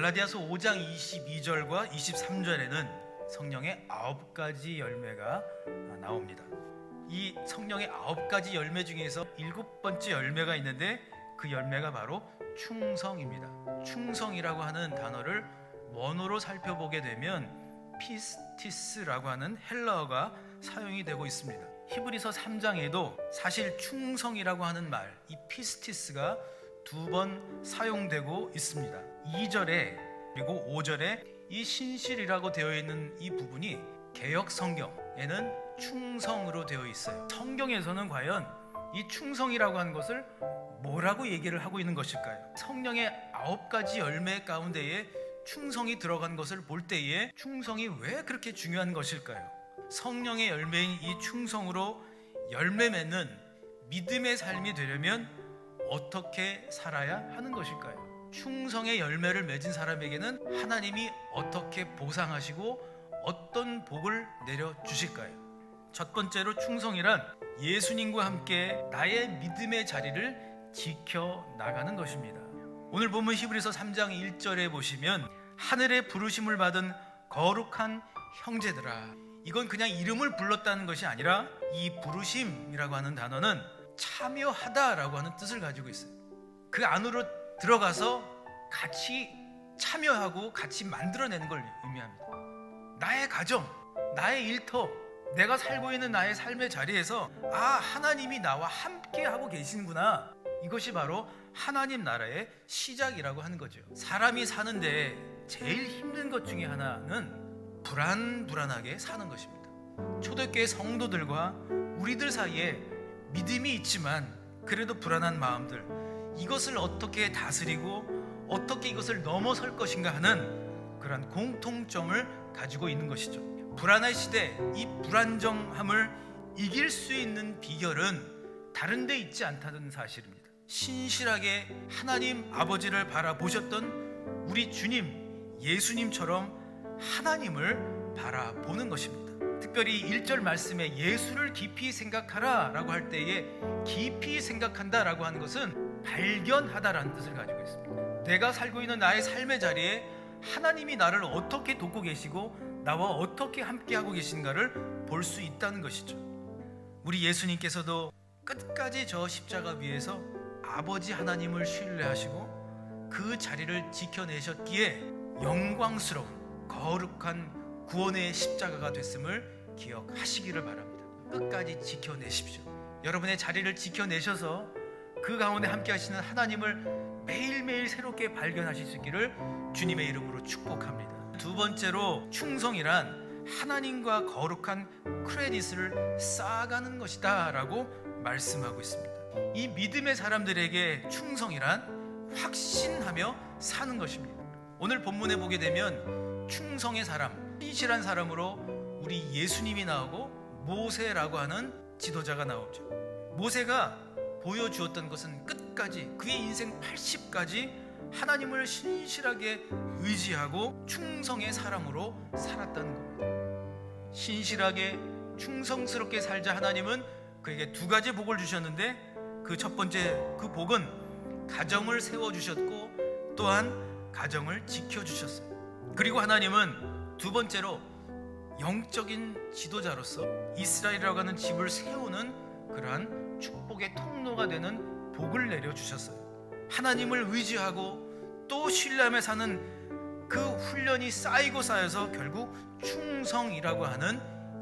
갈라디아서 5장 22절과 23절에는 성령의 아홉 가지 열매가 나옵니다. 이 성령의 아홉 가지 열매 중에서 일곱 번째 열매가 있는데 그 열매가 바로 충성입니다. 충성이라고 하는 단어를 원어로 살펴보게 되면 피스티스라고 하는 헬라어가 사용이 되고 있습니다. 히브리서 3장에도 사실 충성이라고 하는 말, 이 피스티스가 두 번 사용되고 있습니다. 2절에 그리고 5절에 이 신실이라고 되어 있는 이 부분이 개역 성경에는 충성으로 되어 있어요. 성경에서는 과연 이 충성이라고 하는 것을 뭐라고 얘기를 하고 있는 것일까요? 성령의 아홉 가지 열매 가운데에 충성이 들어간 것을 볼 때에 충성이 왜 그렇게 중요한 것일까요? 성령의 열매인 이 충성으로 열매 맺는 믿음의 삶이 되려면 어떻게 살아야 하는 것일까요? 충성의 열매를 맺은 사람에게는 하나님이 어떻게 보상하시고 어떤 복을 내려 주실까요? 첫 번째로 충성이란 예수님과 함께 나의 믿음의 자리를 지켜 나가는 것입니다. 오늘 본문 히브리서 3장 1절에 보시면 하늘의 부르심을 받은 거룩한 형제들아 이건 그냥 이름을 불렀다는 것이 아니라 이 부르심이라고 하는 단어는 참여하다라고 하는 뜻을 가지고 있어요. 그 안으로 들어가서 같이 참여하고 같이 만들어내는 걸 의미합니다. 나의 가정, 나의 일터, 내가 살고 있는 나의 삶의 자리에서 아 하나님이 나와 함께 하고 계시는구나. 이것이 바로 하나님 나라의 시작이라고 하는 거죠. 사람이 사는데 제일 힘든 것 중에 하나는 불안불안하게 사는 것입니다. 초대교회 성도들과 우리들 사이에 믿음이 있지만 그래도 불안한 마음들 이것을 어떻게 다스리고 어떻게 이것을 넘어설 것인가 하는 그런 공통점을 가지고 있는 것이죠. 불안한 시대 이 불안정함을 이길 수 있는 비결은 다른 데 있지 않다는 사실입니다. 신실하게 하나님 아버지를 바라보셨던 우리 주님 예수님처럼 하나님을 바라보는 것입니다. 특별히 1절 말씀에 예수를 깊이 생각하라 라고 할 때에 깊이 생각한다 라고 하는 것은 발견하다라는 뜻을 가지고 있습니다. 내가 살고 있는 나의 삶의 자리에 하나님이 나를 어떻게 돕고 계시고 나와 어떻게 함께하고 계신가를 볼 수 있다는 것이죠. 우리 예수님께서도 끝까지 저 십자가 위에서 아버지 하나님을 신뢰하시고 그 자리를 지켜내셨기에 영광스러운 거룩한 구원의 십자가가 됐음을 기억하시기를 바랍니다. 끝까지 지켜내십시오. 여러분의 자리를 지켜내셔서 그 가운데 함께 하시는 하나님을 매일매일 새롭게 발견하실 수 있기를 주님의 이름으로 축복합니다. 두 번째로 충성이란 하나님과 거룩한 크레딧을 쌓아가는 것이다라고 말씀하고 있습니다. 이 믿음의 사람들에게 충성이란 확신하며 사는 것입니다. 오늘 본문에 보게 되면 충성의 사람, 신실한 사람으로 우리 예수님이 나오고 모세라고 하는 지도자가 나오죠. 모세가 보여주었던 것은 끝까지 그의 인생 80까지 하나님을 신실하게 의지하고 충성의 사람으로 살았다는 겁니다. 신실하게 충성스럽게 살자 하나님은 그에게 두 가지 복을 주셨는데 그 첫 번째 그 복은 가정을 세워 주셨고 또한 가정을 지켜 주셨어요. 그리고 하나님은 두 번째로 영적인 지도자로서 이스라엘이라고 하는 집을 세우는 그러한 축복의 통로가 되는 복을 내려 주셨어요. 하나님을 의지하고 또 신뢰하며 사는 그 훈련이 쌓이고 쌓여서 결국 충성이라고 하는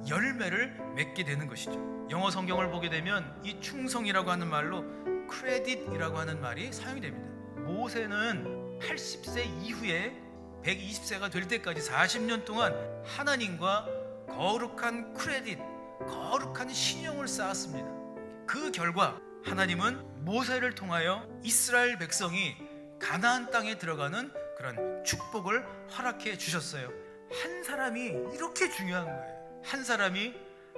열매를 맺게 되는 것이죠. 영어 성경을 보게 되면 이 충성이라고 하는 말로 크레딧이라고 하는 말이 사용이 됩니다. 모세는 80세 이후에 120세가 될 때까지 40년 동안 하나님과 거룩한 크레딧, 거룩한 신용을 쌓았습니다. 그 결과 하나님은 모세를 통하여 이스라엘 백성이 가나안 땅에 들어가는 그런 축복을 허락해 주셨어요. 한 사람이 이렇게 중요한 거예요. 한 사람이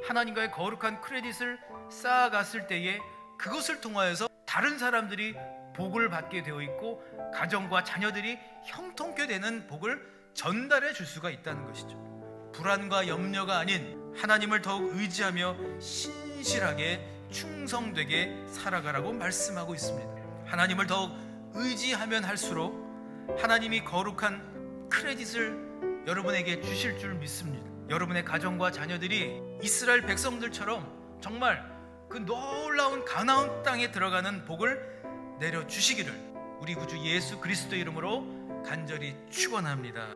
하나님과의 거룩한 크레딧을 쌓아갔을 때에 그것을 통하여서 다른 사람들이 복을 받게 되어 있고 가정과 자녀들이 형통케 되는 복을 전달해 줄 수가 있다는 것이죠. 불안과 염려가 아닌 하나님을 더욱 의지하며 신실하게 충성되게 살아가라고 말씀하고 있습니다. 하나님을 더욱 의지하면 할수록 하나님이 거룩한 크레딧을 여러분에게 주실 줄 믿습니다. 여러분의 가정과 자녀들이 이스라엘 백성들처럼 정말 그 놀라운 가나안 땅에 들어가는 복을 내려 주시기를 우리 구주 예수 그리스도 이름으로 간절히 축원합니다.